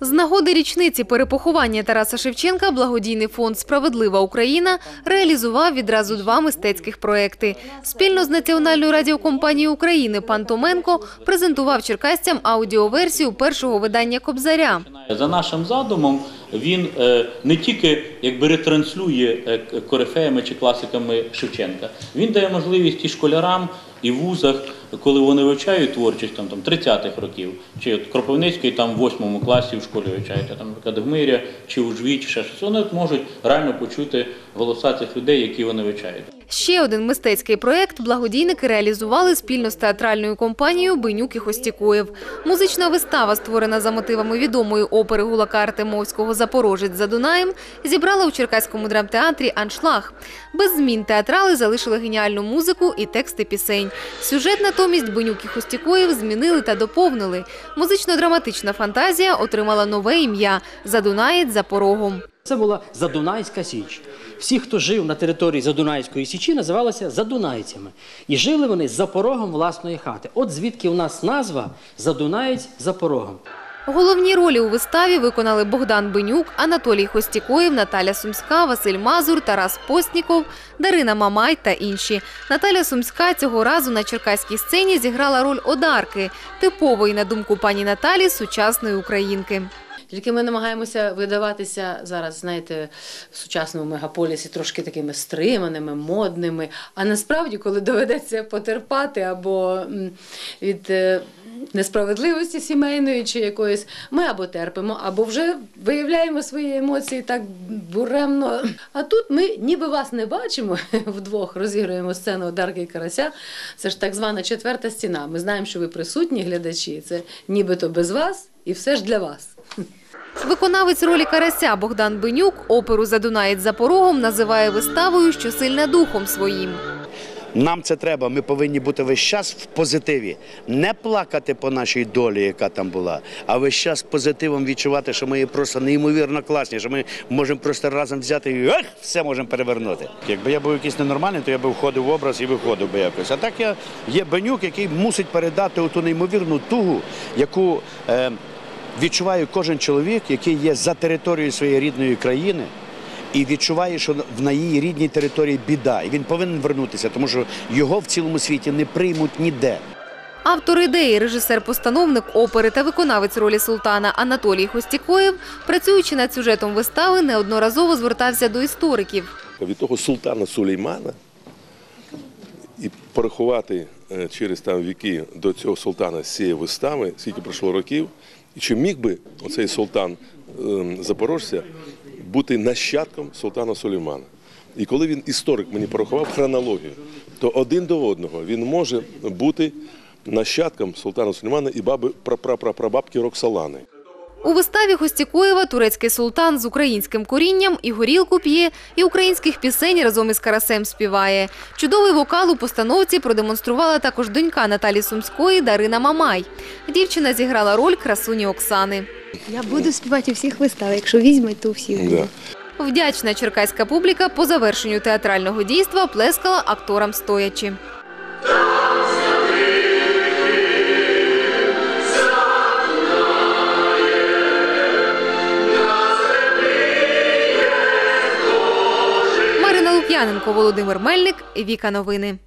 З нагоди річниці перепоховання Тараса Шевченка благодійний фонд Справедлива Україна реалізував відразу два мистецьких проекти. Спільно з Національною радіокомпанією України пан Томенко презентував черкасцям аудіоверсію першого видання Кобзаря. За нашим задумом, він е, не тільки якби ретранслює е, корифеями чи класиками Шевченка, він дає можливість і школярам, і вузах, коли вони вивчають творчість там, там 30-х років, чи от Кропивницький там в 8 класі в школі вивчають, там, наприклад, в Мирі чи у Жві, чи ще щось, вони можуть реально почути голоса цих людей, які вони вивчають. Ще один мистецький проект благодійники реалізували спільно з театральною компанією Бенюк і Хостікоєв. Музична вистава, створена за мотивами відомої опери Гулака Артемовського «Запорожець за Дунаєм», зібрала у Черкаському драмтеатрі «Аншлаг». Без змін театрали залишили геніальну музику і тексти пісень. Сюжет натомість Бенюк і Хостікоєв змінили та доповнили. Музично-драматична фантазія отримала нове ім'я «Задунаєць за порогом». Це була Задунайська Січ. Всі, хто жив на території Задунайської Січі, називалися Задунайцями. І жили вони за порогом власної хати. От звідки у нас назва Задунаєць за порогом. Головні ролі у виставі виконали Богдан Бенюк, Анатолій Хостікоєв, Наталя Сумська, Василь Мазур, Тарас Постніков, Дарина Мамай та інші. Наталя Сумська цього разу на черкаській сцені зіграла роль Одарки, типової, на думку пані Наталі, сучасної українки. Тільки ми намагаємося видаватися зараз, знаєте, в сучасному мегаполісі трошки такими стриманими, модними. А насправді, коли доведеться потерпати або від е, несправедливості сімейної чи якоїсь, ми або терпимо, або вже виявляємо свої емоції так буремно. А тут ми ніби вас не бачимо вдвох, розігруємо сцену Одарки і Карася. Це ж так звана четверта стіна. Ми знаємо, що ви присутні глядачі. Це нібито без вас і все ж для вас. Виконавець ролі Карася Богдан Бенюк оперу «Задунаєць за порогом» називає виставою, що сильна духом своїм. Нам це треба. Ми повинні бути весь час в позитиві, не плакати по нашій долі, яка там була, а весь час позитивом відчувати, що ми є просто неймовірно класні, що ми можемо просто разом взяти і ех, все можемо перевернути. Якби я був якийсь ненормальний, то я би входив в образ і виходив би якось. А так я є Бенюк, який мусить передати ту неймовірну тугу, яку е, відчуває кожен чоловік, який є за територією своєї рідної країни. І відчуває, що на її рідній території біда, і він повинен вернутися, тому що його в цілому світі не приймуть ніде. Автор ідеї, режисер-постановник опери та виконавець ролі султана Анатолій Хостікоєв, працюючи над сюжетом вистави, неодноразово звертався до істориків. від того султана Сулеймана і порахувати е, через там віки до цього султана з цієї вистави, скільки пройшло років, і чи міг би оцей султан ем, Запорожця бути нащадком султана Сулеймана. І коли він історик мені порахував хронологію, то один до одного він може бути нащадком султана Сулеймана і баби прапрапрапрабабки Роксалани. У виставі Хостікоєва турецький султан з українським корінням і горілку п'є, і українських пісень разом із Карасем співає. Чудовий вокал у постановці продемонструвала також донька Наталі Сумської Дарина Мамай. Дівчина зіграла роль красуні Оксани. Я буду співати у всіх виставах, якщо візьмуть, то у всіх. Да. Вдячна черкаська публіка по завершенню театрального дійства плескала акторам стоячи. Лук'яненко, Володимир Мельник, Віка Новини.